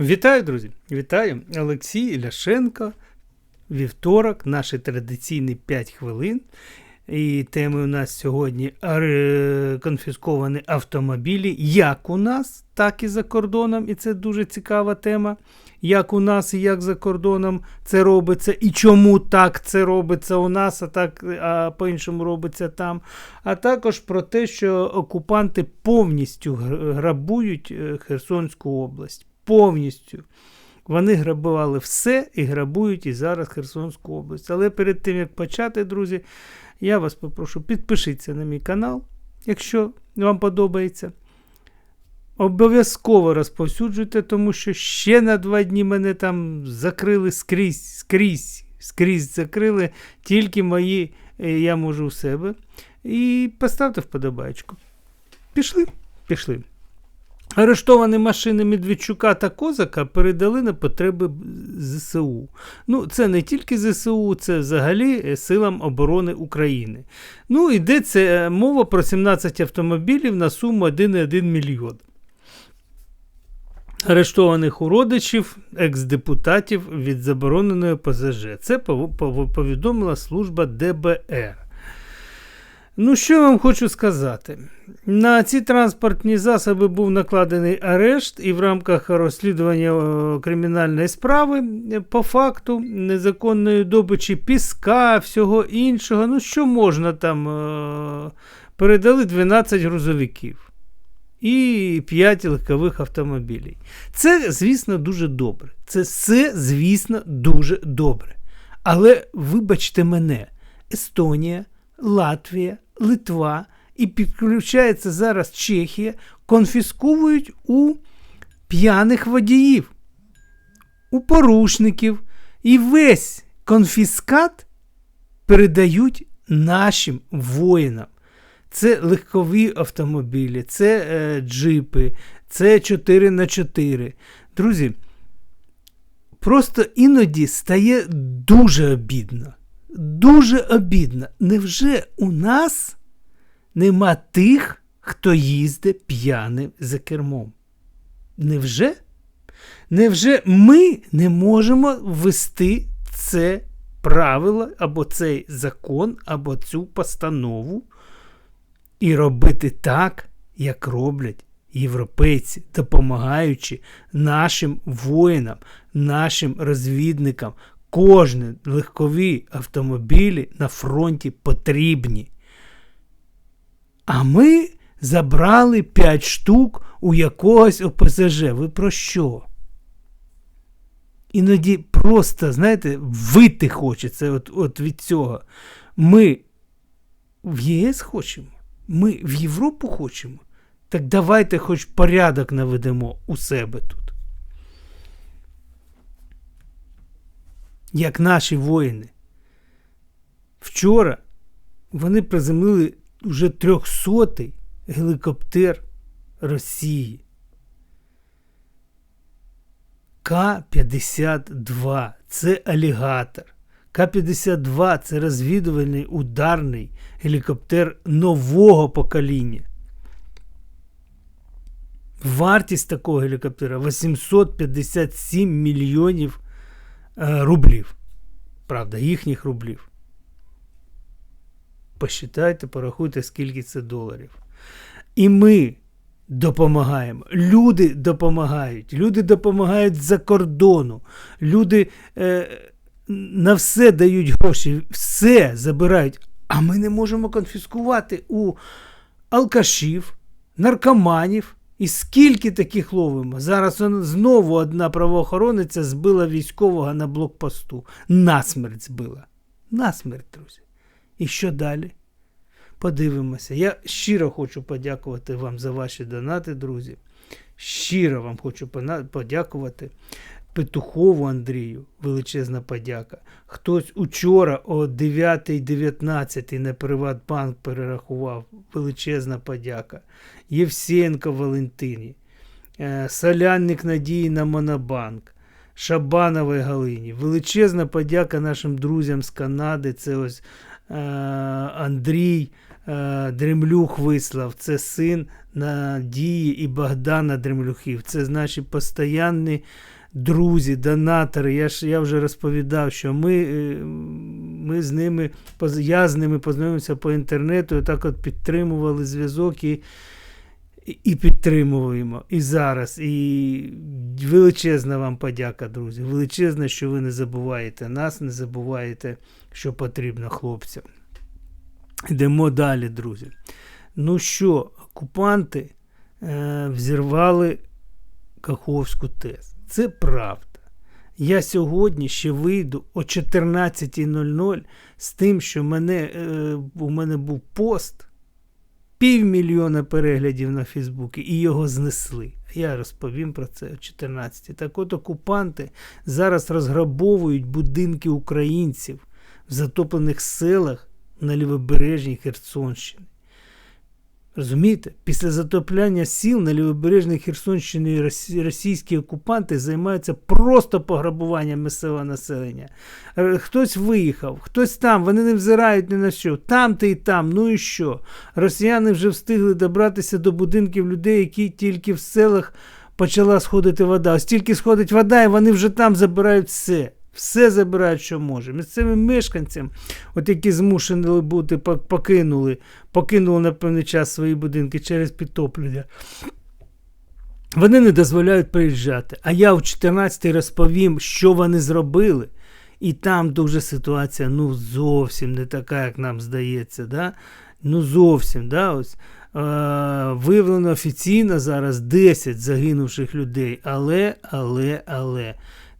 Вітаю, друзі! Вітаю! Олексій Ляшенко. Вівторок, наші традиційні 5 хвилин. І теми у нас сьогодні е, конфісковані автомобілі, як у нас, так і за кордоном. І це дуже цікава тема. Як у нас і як за кордоном це робиться, і чому так це робиться у нас, а так а по-іншому робиться там. А також про те, що окупанти повністю грабують е, Херсонську область повністю. Вони грабували все і грабують і зараз Херсонську область. Але перед тим, як почати, друзі, я вас попрошу, підпишіться на мій канал, якщо вам подобається. Обов'язково розповсюджуйте, тому що ще на два дні мене там закрили скрізь, скрізь, скрізь закрили тільки мої, е, я можу у себе. І поставте вподобайку. Пішли, пішли. Арештовані машини Медведчука та Козака передали на потреби ЗСУ. Ну, це не тільки ЗСУ, це взагалі е, силам оборони України. Ну, йдеться е, мова про 17 автомобілів на суму 1,1 мільйон. Арештованих у родичів, екс-депутатів від забороненої ПЗЖ. Це повідомила служба ДБР. Ну, що я вам хочу сказати? На ці транспортні засоби був накладений арешт, і в рамках розслідування кримінальної справи е, по факту незаконної добичі піска, всього іншого. Ну, що можна там? Е, передали 12 грузовиків і 5 легкових автомобілів. Це, звісно, дуже добре. Це все, звісно, дуже добре. Але вибачте мене, Естонія, Латвія. Литва і підключається зараз Чехія, конфісковують у п'яних водіїв, у порушників. І весь конфіскат передають нашим воїнам. Це легкові автомобілі, це е, джипи, це 4 на 4 Друзі, просто іноді стає дуже обідно дуже обідно. Невже у нас нема тих, хто їздить п'яним за кермом? Невже? Невже ми не можемо ввести це правило або цей закон, або цю постанову і робити так, як роблять європейці, допомагаючи нашим воїнам, нашим розвідникам, Кожні легкові автомобілі на фронті потрібні. А ми забрали 5 штук у якогось ОПЗЖ. Ви про що? Іноді просто, знаєте, вити хочеться от, от від цього. Ми в ЄС хочемо, ми в Європу хочемо. Так давайте хоч порядок наведемо у себе тут. Як наші воїни. Вчора вони приземлили уже трьохсотий гелікоптер Росії. К-52 це алігатор. К-52 це розвідувальний ударний гелікоптер нового покоління. Вартість такого гелікоптера 857 мільйонів рублів. Правда, їхніх рублів. Посчитайте, порахуйте, скільки це доларів. І ми допомагаємо. Люди допомагають. Люди допомагають за кордону. Люди е, на все дають гроші, все забирають. А ми не можемо конфіскувати у алкашів, наркоманів. І скільки таких ловимо? Зараз знову одна правоохорониця збила військового на блокпосту. Насмерть збила. Насмерть, друзі. І що далі? Подивимося. Я щиро хочу подякувати вам за ваші донати, друзі. Щиро вам хочу подякувати. Петухову Андрію, величезна подяка. Хтось учора о 9.19 на Приватбанк перерахував величезна подяка. Євсенко Валентині, е, Солянник Надії на Монобанк, Шабановій Галині. Величезна подяка нашим друзям з Канади. Це ось е, Андрій, е, Дремлюх вислав. Це син Надії і Богдана Дремлюхів. Це наші постоянні друзі, донатори. Я ж я вже розповідав, що ми, е, ми з ними, я з ними познайомився по інтернету, і так от підтримували зв'язок і, і- підтримуємо. І зараз. І величезна вам подяка, друзі. Величезна, що ви не забуваєте нас, не забуваєте, що потрібно хлопцям. Йдемо далі, друзі. Ну що, окупанти е, взірвали Каховську ТЕС. Це правда. Я сьогодні ще вийду о 14.00 з тим, що мене, е, у мене був пост, півмільйона переглядів на Фейсбуці, і його знесли. Я розповім про це о 14. Так от окупанти зараз розграбовують будинки українців в затоплених селах на лівобережній Херсонщині. Розумієте? Після затопляння сіл на лівобережній Херсонщині російські окупанти займаються просто пограбуванням місцевого населення. Е, Хтось виїхав, хтось там, вони не взирають ні на що. Там ти і там, ну і що? Росіяни вже встигли добратися до будинків людей, які тільки в селах почала сходити вода. Ось тільки сходить вода, і вони вже там забирають все. Все забирають, що може. Місцевим мешканцям, от які змушені бути, покинули, покинули на певний час свої будинки через підтоплення. Вони не дозволяють приїжджати. А я в 14 розповім, що вони зробили. І там дуже ситуація ну зовсім не така, як нам здається. Да? Ну зовсім. Да? Ось, е, виявлено офіційно зараз 10 загинувших людей. Але, але, але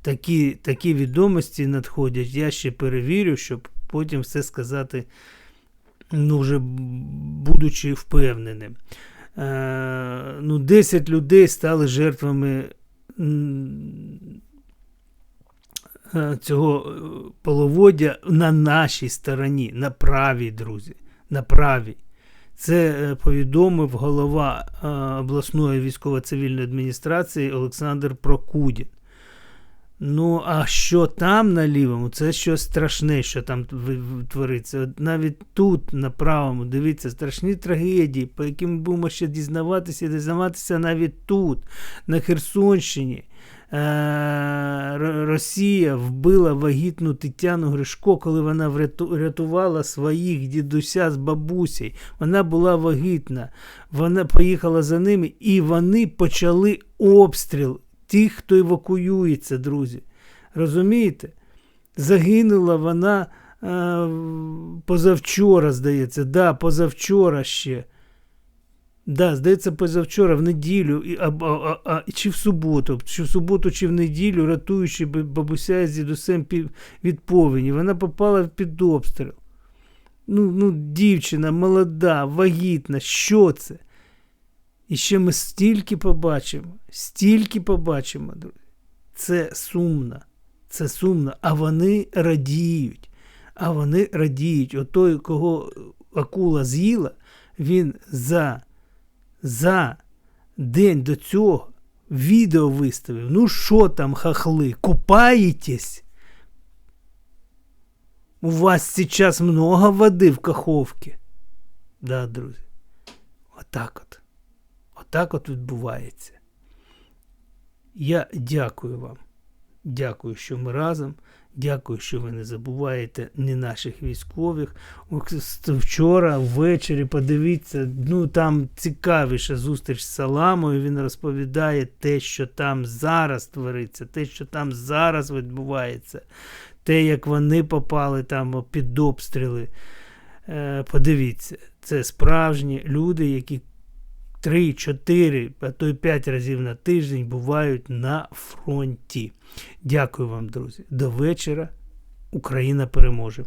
такі, такі відомості надходять. Я ще перевірю, щоб потім все сказати, ну, вже будучи впевненим. Е, ну, 10 людей стали жертвами е, цього е, половодя на нашій стороні, на правій, друзі. На правій. Це е, повідомив голова обласної військово-цивільної адміністрації Олександр Прокудін. Ну, а що там на лівому, це щось страшне, що там твориться. От навіть тут, на правому, дивіться, страшні трагедії, по яким ми будемо ще дізнаватися і дізнаватися навіть тут, на Херсонщині. Е, Росія вбила вагітну Тетяну Гришко, коли вона вряту- рятувала своїх дідуся з бабусею. Вона була вагітна. Вона поїхала за ними, і вони почали обстріл тих, хто евакуюється, друзі. Розумієте? Загинула вона е, позавчора, здається. Да, позавчора ще. Да, здається, позавчора, в неділю, а, а, а, а, чи в суботу, чи в суботу, чи в неділю, рятуючи бабуся з дідусем від повені. Вона попала під обстріл. Ну, ну, дівчина молода, вагітна, що це? І ще ми стільки побачимо, стільки побачимо, друзі. Це сумно. Це сумно. А вони радіють. А вони радіють. Отой, кого акула з'їла, він за, за день до цього відео виставив. Ну що там, хахли, купаєтесь? У вас сейчас много води в каховці. Да, друзі. Отак от. Отак от відбувається. Я дякую вам. Дякую, що ми разом. Дякую, що ви не забуваєте ні наших військових. Вчора ввечері подивіться, ну там цікавіша зустріч з Саламою. Він розповідає те, що там зараз твориться, те, що там зараз відбувається, те, як вони попали там під обстріли. Е, Подивіться, це справжні люди, які 3, 4, а то й 5 разів на тиждень бувають на фронті. Дякую вам, друзі. До вечора. Україна переможе.